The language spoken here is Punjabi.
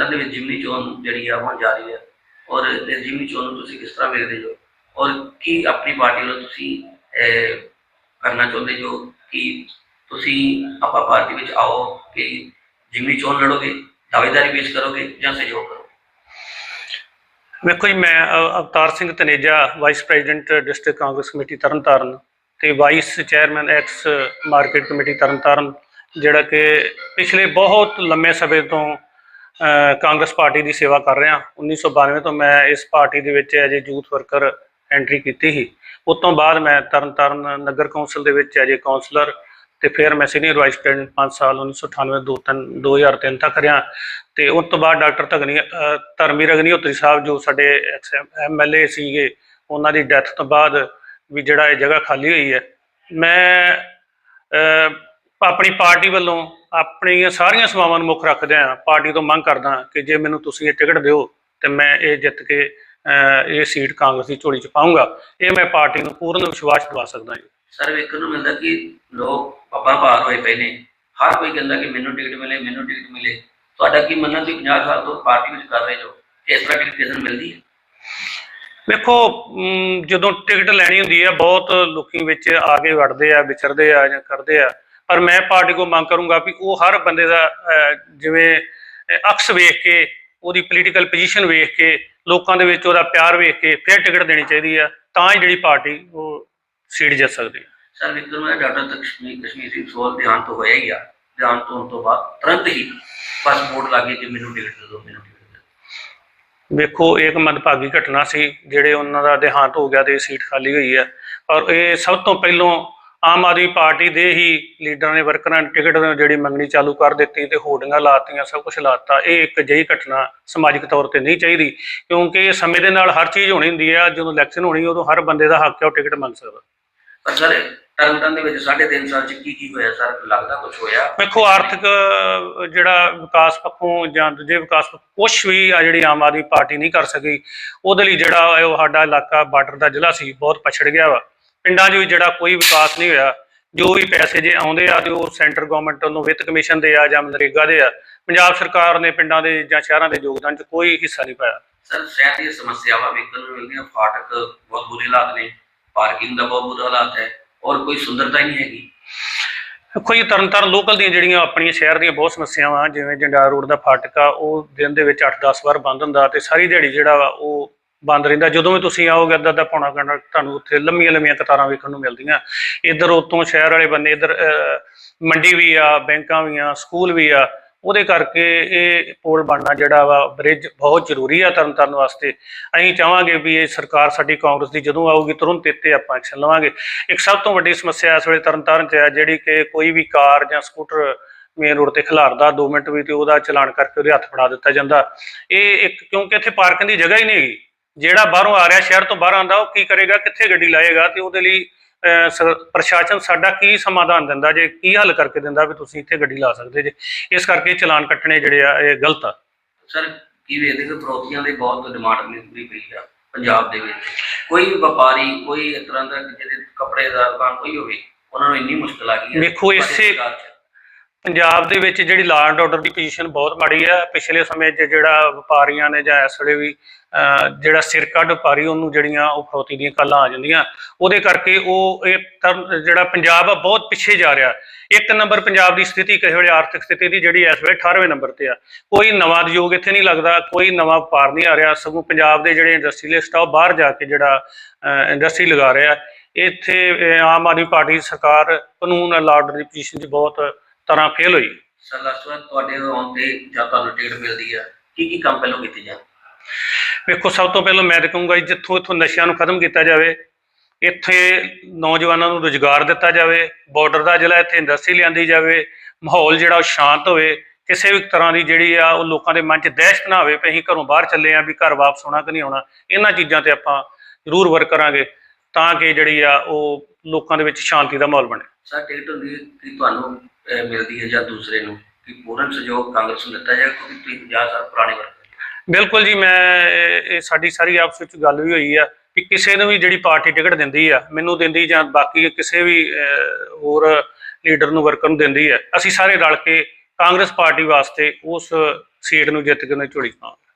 ਸਰ ਦੇ ਵਿੱਚ ਜਿਮਨੀ ਚੋਣ ਜਿਹੜੀ ਆ ਹੋਣ ਜਾ ਹੈ ਔਰ ਇਸ ਜਿਮਨੀ ਚੋਣ ਨੂੰ ਤੁਸੀਂ ਕਿਸ ਤਰ੍ਹਾਂ ਵੇਖਦੇ ਹੋ? ਔਰ ਕੀ ਆਪਣੀ ਪਾਰਟੀ ਵੱਲੋਂ ਤੁਸੀਂ ਕਰਨਾ ਚਾਹੁੰਦੇ ਹੋ ਕਿ ਤੁਸੀਂ ਆਪਾਂ ਪਾਰਟੀ ਵਿੱਚ ਆਓ ਕਿ ਜਿਮਨੀ ਚੋਣ ਲੜੋਗੇ, ਦਾਅਵੇਦਾਰੀ ਪੇਸ਼ ਕਰੋਗੇ ਜਾਂ ਸਹਿਯੋਗ ਕਰੋਗੇ? ਵੇਖੋ ਜੀ, ਮੈਂ Avtar Singh Taneja vice president district Congress committee Tarn Taran ਤੇ vice chairman ex market committee Tarn Taran, ਜਿਹੜਾ ਕਿ ਪਿਛਲੇ ਬਹੁਤ ਲੰਮੇ ਸਮੇਂ ਤੋਂ ਕਾਂਗਰਸ ਪਾਰਟੀ ਦੀ ਸੇਵਾ ਕਰ ਰਿਹਾ। 1992 ਤੋਂ ਮੈਂ ਇਸ ਪਾਰਟੀ ਦੇ ਵਿੱਚ as a youth worker entry ਕੀਤੀ ਸੀ। ਉਸ ਤੋਂ ਬਾਅਦ ਮੈਂ ਤਰਨਤਾਰਨ ਨਗਰ ਕੌਂਸਲ ਦੇ ਵਿੱਚ ਐਜ ਏ ਕਾਉਂਸਲਰ ਤੇ ਫਿਰ ਮੈਂ ਸੀਨੀਅਰ ਵਾਈਸ ਪ੍ਰੈਜ਼ੀਡੈਂਟ 5 ਸਾਲ 1998 ਦੋ ਤਿੰਨ 2003 ਤੱਕ ਰਿਹਾ। ਤੇ ਉਸ ਤੋਂ ਬਾਅਦ ਡਾਕਟਰ ਧਗਨੀ ਅ, ਧਰਮਵੀਰ ਅਗਨੀਹੋਤਰੀ ਸਾਹਿਬ ਜੋ ਸਾਡੇ ਐਮਐਲਏ ਸੀਗੇ ਉਹਨਾਂ ਦੀ ਡੈਥ ਤੋਂ ਬਾਅਦ ਵੀ ਜਿਹੜਾ ਇਹ ਜਗ੍ਹਾ ਖਾਲੀ ਹੋਈ ਹੈ। ਮੈਂ ਆਪਣੀ ਪਾਰਟੀ ਵੱਲੋਂ ਆਪਣੀਆਂ ਸਾਰੀਆਂ ਸੇਵਾਵਾਂ ਨੂੰ ਮੁੱਖ ਰੱਖਦਿਆਂ ਪਾਰਟੀ ਤੋਂ ਮੰਗ ਕਰਦਾ ਕਿ ਜੇ ਮੈਨੂੰ ਤੁਸੀਂ ਇਹ ਟਿਕਟ ਦਿਓ ਤੇ ਮੈਂ ਇਹ ਜਿੱਤ ਕੇ ਇਹ ਸੀਟ ਕਾਂਗਰਸ ਦੀ ਝੋਲੀ 'ਚ ਪਾਉਂਗਾ ਇਹ ਮੈਂ ਪਾਰਟੀ ਨੂੰ ਪੂਰਨ ਵਿਸ਼ਵਾਸ ਦਿਵਾ ਸਕਦਾ ਜੀ। ਸਰ ਵੇਖਣ ਨੂੰ ਮਿਲਦਾ ਕਿ ਲੋਕ ਪਾਪਾ ਭਾਰ ਹੋਏ ਪਏ ਨੇ। ਹਰ ਕੋਈ ਕਹਿੰਦਾ ਕਿ ਮੈਨੂੰ ਟਿਕਟ ਮਿਲੇ ਮੈਨੂੰ ਟਿਕਟ ਮਿਲੇ। ਤੁਹਾਡਾ ਕੀ ਮੰਨਣਾ ਤੁਸੀਂ 50 ਸਾਲ ਤੋਂ ਪਾਰਟੀ ਵਿੱਚ ਕਰ ਰਹੇ ਹੋ ਕਿ ਇਸ ਤਰ੍ਹਾਂ ਟਿਕਟ ਕਿਸੇ ਮਿਲਦੀ ਹੈ? ਵੇਖੋ ਜਦੋਂ ਟਿਕਟ ਲੈਣੀ ਹੁੰਦੀ ਹੈ ਬਹੁਤ ਲੋਕੀ ਵਿੱਚ ਆ ਕੇ ਵੜਦੇ ਆ ਵਿਚਰਦੇ ਆ ਜਾਂ ਕਰਦੇ ਆ। ਪਰ ਮੈਂ ਪਾਰਟੀ ਕੋ ਮੰਗ ਕਰੂੰਗਾ ਵੀ ਉਹ ਹਰ ਬੰਦੇ ਦਾ ਜਿਵੇਂ ਅਕਸ ਵੇਖ ਕੇ ਉਹਦੀ ਪੋਲੀਟੀਕਲ ਪੋਜੀਸ਼ਨ ਵੇਖ ਕੇ ਲੋਕਾਂ ਦੇ ਵਿੱਚ ਉਹਦਾ ਪਿਆਰ ਵੇਖ ਕੇ ਫਿਰ ਟਿਕਟ ਦੇਣੀ ਚਾਹੀਦੀ ਆ ਤਾਂ ਹੀ ਜਿਹੜੀ ਪਾਰਟੀ ਉਹ ਸੀਟ ਜਿੱਤ ਸਕਦੀ ਹੈ ਸਰ ਵੇਖਣ ਨੂੰ ਮਿਲਿਆ ਡਾਕਟਰ ਕਸ਼ਮੀਰ ਕਸ਼ਮੀਰ ਸਿੰਘ ਸੋਲ ਧਿਆਨ ਤੋਂ ਹੋਇਆ ਹੀ ਆ ਧਿਆਨ ਤੋਂ ਤੋਂ ਬਾਅਦ ਤੁਰੰਤ ਹੀ ਬਸ ਬੋਰਡ ਲੱਗੇ ਕਿ ਮੈਨੂੰ ਟਿਕਟ ਦੇ ਦਿਓ ਮੈਨੂੰ ਦੇ ਵੇਖੋ ਇੱਕ ਮੰਦਭਾਗੀ ਘਟਨਾ ਸੀ ਜਿਹੜੇ ਉਹਨਾਂ ਦਾ ਦੇਹਾਂਤ ਹੋ ਗਿਆ ਤੇ ਇਹ ਸੀਟ ਖਾਲੀ ਹੋਈ ਹੈ ਔਰ ਇਹ ਸਭ ਤੋਂ ਪਹਿਲਾਂ ਆਮ ਆਦਮੀ ਪਾਰਟੀ ਦੇ ਹੀ ਲੀਡਰਾਂ ਨੇ ਵਰਕਰਾਂ ਨੇ ਟਿਕਟ ਜਿਹੜੀ ਮੰਗਣੀ ਚਾਲੂ ਕਰ ਦਿੱਤੀ ਤੇ ਹੋਰਡਿੰਗਾਂ ਲਾਤੀਆਂ ਸਭ ਕੁਝ ਲਾਤਾ ਇਹ ਇੱਕ ਅਜਿਹੀ ਘਟਨਾ ਸਮਾਜਿਕ ਤੌਰ ਤੇ ਨਹੀਂ ਚਾਹੀਦੀ ਕਿਉਂਕਿ ਇਹ ਸਮੇਂ ਦੇ ਨਾਲ ਹਰ ਚੀਜ਼ ਹੋਣੀ ਹੁੰਦੀ ਹੈ ਜਦੋਂ ਇਲੈਕਸ਼ਨ ਹੋਣੀ ਉਦੋਂ ਹਰ ਬੰਦੇ ਦਾ ਹੱਕ ਹੈ ਉਹ ਟਿਕਟ ਮੰਗ ਸਕਦਾ। ਪਰ ਸਰ ਤਰਨਤਾਰਨ ਦੇ ਵਿੱਚ ਸਾਢੇ ਤਿੰਨ ਸਾਲ ਚ ਕੀ ਕੀ ਹੋਇਆ ਸਰ? ਲੱਗਦਾ ਕੁਝ ਹੋਇਆ? ਵੇਖੋ ਆਰਥਿਕ ਜਿਹੜਾ ਵਿਕਾਸ ਪੱਖੋਂ ਜਾਂ ਦੂਜੇ ਵਿਕਾਸ ਕੁਝ ਵੀ ਆ ਜਿਹੜੀ ਆਮ ਆਦਮੀ ਪਾਰਟੀ ਨਹੀਂ ਕਰ ਸਕੀ ਉਹਦੇ ਲਈ ਜਿਹੜਾ ਉਹ ਸਾਡਾ ਇਲਾਕਾ ਬਾਰਡਰ ਦਾ ਜ਼ਿਲ੍ਹਾ ਸੀ ਬਹੁਤ ਪਛੜ ਗਿਆ ਵਾ। ਪਿੰਡਾਂ 'ਚ ਵੀ ਜਿਹੜਾ ਕੋਈ ਵਿਕਾਸ ਨਹੀਂ ਹੋਇਆ ਜੋ ਵੀ ਪੈਸੇ ਜੇ ਆਉਂਦੇ ਆ ਤੇ ਉਹ ਸੈਂਟਰ ਗਵਰਨਮੈਂਟ ਵੱਲੋਂ ਵਿੱਤ ਕਮਿਸ਼ਨ ਦੇ ਆ ਜਾਂ ਮਨਰੇਗਾ ਦੇ ਆ ਪੰਜਾਬ ਸਰਕਾਰ ਨੇ ਪਿੰਡਾਂ ਦੇ ਜਾਂ ਸ਼ਹਿਰਾਂ ਦੇ ਯੋਗਦਾਨ 'ਚ ਕੋਈ ਹਿੱਸਾ ਨਹੀਂ ਪਾਇਆ। ਸਰ ਸ਼ਹਿਰ ਦੀਆਂ ਸਮੱਸਿਆਵਾਂ ਵੇਖਣ ਨੂੰ ਮਿਲਦੀਆਂ ਫਾਟਕ ਬਹੁਤ ਬੁਰੇ ਹਾਲਾਤ ਨੇ ਪਾਰਕਿੰਗ ਦਾ ਬਹੁਤ ਬੁਰਾ ਹਾਲਾਤ ਹੈ ਔਰ ਕੋਈ ਸੁੰਦਰਤਾ ਹੀ ਨਹੀਂ ਹੈਗੀ। ਦੇਖੋ ਜੀ ਤਰਨਤਾਰਨ ਲੋਕਲ ਦੀਆਂ ਜਿਹੜੀਆਂ ਆਪਣੀਆਂ ਸ਼ਹਿਰ ਦੀਆਂ ਬਹੁਤ ਸਮੱਸਿਆਵਾਂ ਜਿਵੇਂ ਜੰਡਾਰ ਰੋਡ ਦਾ ਫਾਟਕ ਆ ਉਹ ਦਿਨ ਦੇ ਵਿੱਚ 8-10 ਵਾਰ ਬੰਦ ਹੁੰਦਾ ਤੇ ਸਾਰੀ ਦਿਹਾੜੀ ਜਿਹੜਾ ਵਾ ਉਹ ਬੰਦ ਰਹਿੰਦਾ। ਜਦੋਂ ਵੀ ਤੁਸੀਂ ਆਓਗੇ ਅੱਧਾ ਅੱਧਾ ਪੌਣਾ ਘੰਟਾ, ਤੁਹਾਨੂੰ ਉੱਥੇ ਲੰਮੀਆਂ ਲੰਮੀਆਂ ਕਤਾਰਾਂ ਵੇਖਣ ਨੂੰ ਮਿਲਦੀਆਂ। ਇੱਧਰ ਉਤੋਂ ਸ਼ਹਿਰ ਵਾਲੇ ਬੰਨੇ ਇੱਧਰ ਮੰਡੀ ਵੀ ਆ, ਬੈਂਕਾਂ ਵੀ ਆ, ਸਕੂਲ ਵੀ ਆ, ਉਹਦੇ ਕਰਕੇ ਇਹ ਪੁਲ ਬਣਨਾ ਜਿਹੜਾ ਵਾ ਬ੍ਰਿਜ ਬਹੁਤ ਜ਼ਰੂਰੀ ਆ ਤਰਨਤਾਰਨ ਵਾਸਤੇ। ਅਸੀਂ ਚਾਹਾਂਗੇ ਵੀ ਇਹ ਸਰਕਾਰ ਸਾਡੀ ਕਾਂਗਰਸ ਦੀ ਜਦੋਂ ਆਊਗੀ ਤੁਰੰਤ ਇੱਥੇ ਆਪਾਂ ਐਕਸ਼ਨ ਲਵਾਂਗੇ। ਇੱਕ ਸਭ ਤੋਂ ਵੱਡੀ ਸਮੱਸਿਆ ਇਸ ਵੇਲੇ ਤਰਨਤਾਰਨ 'ਚ ਆ, ਜਿਹੜੀ ਕਿ ਕੋਈ ਵੀ ਕਾਰ ਜਾਂ ਸਕੂਟਰ ਮੇਨ ਰੋਡ ਤੇ ਖਿਲਾਰਦਾ 2 ਮਿੰਟ ਵੀ ਤੇ ਉਹਦਾ ਚਲਾਨ ਕਰਕੇ ਉਹਦੇ ਹੱਥ ਫੜਾ ਦਿੱਤਾ ਜਾਂਦਾ। ਇਹ ਇੱਕ, ਕਿਉਂਕਿ ਇੱਥੇ ਪਾਰਕਿੰਗ ਦੀ ਜਗ੍ਹਾ ਹੀ ਨਹੀਂ ਹੈਗੀ। ਜਿਹੜਾ ਬਾਹਰੋਂ ਆ ਰਿਹਾ ਸ਼ਹਿਰ ਤੋਂ ਬਾਹਰ ਆਂਦਾ ਉਹ ਕੀ ਕਰੇਗਾ ਕਿੱਥੇ ਗੱਡੀ ਲਾਏਗਾ ਤੇ ਉਹਦੇ ਲਈ ਪ੍ਰਸ਼ਾਸਨ ਸਾਡਾ ਕੀ ਸਮਾਧਾਨ ਦਿੰਦਾ ਜੇ ਕੀ ਹੱਲ ਕਰਕੇ ਦਿੰਦਾ ਵੀ ਤੁਸੀਂ ਇੱਥੇ ਗੱਡੀ ਲਾ ਸਕਦੇ ਜੇ। ਇਸ ਕਰਕੇ ਚਲਾਨ ਕੱਟਣੇ ਜਿਹੜੇ ਆ ਇਹ ਗਲਤ ਆ। ਸਰ ਕੀ ਵੇਖਦੇ ਕਿ ਫਰੋਤੀਆਂ ਦੀ ਬਹੁਤ ਡਿਮਾਂਡ ਮਿਲਦੀ ਪਈ ਆ ਪੰਜਾਬ ਦੇ ਵਿੱਚ। ਕੋਈ ਵਪਾਰੀ ਕੋਈ ਇਸ ਤਰ੍ਹਾਂ ਦਾ ਜਿਹਦੇ ਕੱਪੜੇ ਦਾ ਦੁਕਾਨ ਕੋਈ ਹੋਵੇ ਉਹਨਾਂ ਨੂੰ ਇੰਨੀ ਮੁਸ਼ਕਲ ਆ ਗਈ ਹੈ ਵੇਖੋ ਇਸੇ-। ਪੰਜਾਬ ਦੇ ਵਿੱਚ ਜਿਹੜੀ ਲਾ ਐਂਡ ਆਰਡਰ ਦੀ ਪੋਜੀਸ਼ਨ ਬਹੁਤ ਮਾੜੀ ਹੈ ਪਿਛਲੇ ਸਮੇਂ 'ਚ ਜਿਹੜਾ ਵਪਾਰੀਆਂ ਨੇ ਜਾਂ ਇਸ ਵੇਲੇ ਵੀ ਜਿਹੜਾ ਸਿਰ ਕੱਢ ਵਪਾਰੀ ਉਹਨੂੰ ਜਿਹੜੀਆਂ ਉਹ ਫਰੋਤੀ ਦੀਆਂ ਕੱਲਾਂ ਆ ਜਾਂਦੀਆਂ। ਉਹਦੇ ਕਰਕੇ ਉਹ ਇਹ ਜਿਹੜਾ ਪੰਜਾਬ ਆ, ਬਹੁਤ ਪਿੱਛੇ ਜਾ ਰਿਹਾ। ਇੱਕ ਨੰਬਰ ਪੰਜਾਬ ਦੀ ਸਥਿਤੀ ਕਿਸੇ ਵੇਲੇ ਆਰਥਿਕ ਸਥਿਤੀ ਦੀ ਜਿਹੜੀ ਇਸ ਵੇਲੇ 18ਵੇਂ ਨੰਬਰ ਤੇ ਆ। ਕੋਈ ਨਵਾਂ ਉਦਯੋਗ ਇੱਥੇ ਨਹੀਂ ਲੱਗਦਾ, ਕੋਈ ਨਵਾਂ ਵਪਾਰ ਨਹੀਂ ਆ ਰਿਹਾ। ਸਗੋਂ ਪੰਜਾਬ ਦੇ ਜਿਹੜੇ ਇੰਡਸਟਰੀਅਲਿਸਟ ਆ, ਉਹ ਬਾਹਰ ਜਾ ਕੇ ਜਿਹੜਾ ਇੰਡਸਟਰੀ ਲਗਾ ਰਿਹਾ। ਇੱਥੇ ਆਮ ਆਦਮੀ ਪਾਰਟੀ ਦੀ ਸਰਕਾਰ ਕਾਨੂੰਨ ਐਂਡ ਆਰਡਰ ਦੀ ਪੋਜੀਸ਼ਨ 'ਚ ਬਹੁਤ ਤਰ੍ਹਾਂ ਫੇਲ ਹੋਈ। ਸਰ ਲਾਸਟ ਵਾਰ ਤੁਹਾਡੇ ਆਉਣ ਤੇ ਜਾਂ ਤੁਹਾਨੂੰ ਟਿਕਟ ਮਿਲਦੀ ਆ। ਕੀ ਕੀ ਕੰਮ ਪਹਿਲਾਂ ਕੀਤੇ ਜਾਣ? ਵੇਖੋ ਸਭ ਤੋਂ ਪਹਿਲਾਂ ਮੈਂ ਤਾਂ ਕਹੂੰਗਾ ਜੀ ਜਿੱਥੋਂ ਇੱਥੋਂ ਨਸ਼ਿਆਂ ਨੂੰ ਖਤਮ ਕੀਤਾ ਜਾਵੇ ਇੱਥੇ ਨੌਜਵਾਨਾਂ ਨੂੰ ਰੁਜ਼ਗਾਰ ਦਿੱਤਾ ਜਾਵੇ ਬਾਰਡਰ ਦਾ ਜ਼ਿਲ੍ਹਾ ਇੱਥੇ ਇੰਡਸਟਰੀ ਲਿਆਂਦੀ ਜਾਵੇ ਮਾਹੌਲ ਜਿਹੜਾ ਉਹ ਸ਼ਾਂਤ ਹੋਵੇ ਕਿਸੇ ਵੀ ਤਰ੍ਹਾਂ ਦੀ ਜਿਹੜੀ ਆ ਉਹ ਲੋਕਾਂ ਦੇ ਮਨ 'ਚ ਦਹਿਸ਼ਤ ਨਾ ਹੋਵੇ ਵੀ ਅਸੀਂ ਘਰੋਂ ਬਾਹਰ ਚੱਲੇ ਆ ਵੀ ਘਰ ਵਾਪਸ ਆਉਣਾ ਕਿ ਨਹੀਂ ਆਉਣਾ ਇਹਨਾਂ ਚੀਜ਼ਾਂ ਤੇ ਆਪਾਂ ਜ਼ਰੂਰ ਵਰਕ ਕਰਾਂਗੇ ਤਾਂ ਕਿ ਜਿਹੜੀ ਆ ਉਹ ਲੋਕਾਂ ਦੇ ਵਿੱਚ ਸ਼ਾਂਤੀ ਦਾ ਮਾਹੌਲ ਬਣੇ। ਸਰ ਟਿਕਟ ਹੁੰਦੀ ਹੈ ਕਿ ਤੁਹਾਨੂੰ ਮਿਲਦੀ ਹੈ ਜਾਂ ਦੂਸਰੇ ਨੂੰ ਕਿ ਪੂਰਨ ਸਹਿਯੋਗ ਕਾਂਗਰਸ ਨੂੰ ਦਿੱਤਾ ਜਾਏ ਕਿਉਂਕਿ ਤੁਸੀਂ 50 ਸਾਲ ਪੁਰਾਣੇ ਵਰਕਰ ਬਿਲਕੁਲ ਜੀ ਮੈਂ ਇਹ ਸਾਡੀ ਸਾਰੀ ਆਪਸ ਵਿੱਚ ਗੱਲ ਵੀ ਹੋਈ ਆ ਕਿ ਕਿਸੇ ਨੂੰ ਵੀ ਜਿਹੜੀ ਪਾਰਟੀ ਟਿਕਟ ਦਿੰਦੀ ਆ ਮੈਨੂੰ ਦਿੰਦੀ ਜਾਂ ਬਾਕੀ ਕਿਸੇ ਵੀ ਅਹ, ਹੋਰ ਲੀਡਰ ਨੂੰ ਵਰਕਰ ਨੂੰ ਦਿੰਦੀ ਆ ਅਸੀਂ ਸਾਰੇ ਰਲ ਕੇ ਕਾਂਗਰਸ ਪਾਰਟੀ ਵਾਸਤੇ ਉਸ ਸੀਟ ਨੂੰ ਜਿੱਤ ਕੇ ਉਹਨੇ ਝੋਲੀ ਪਾਉਣੀ।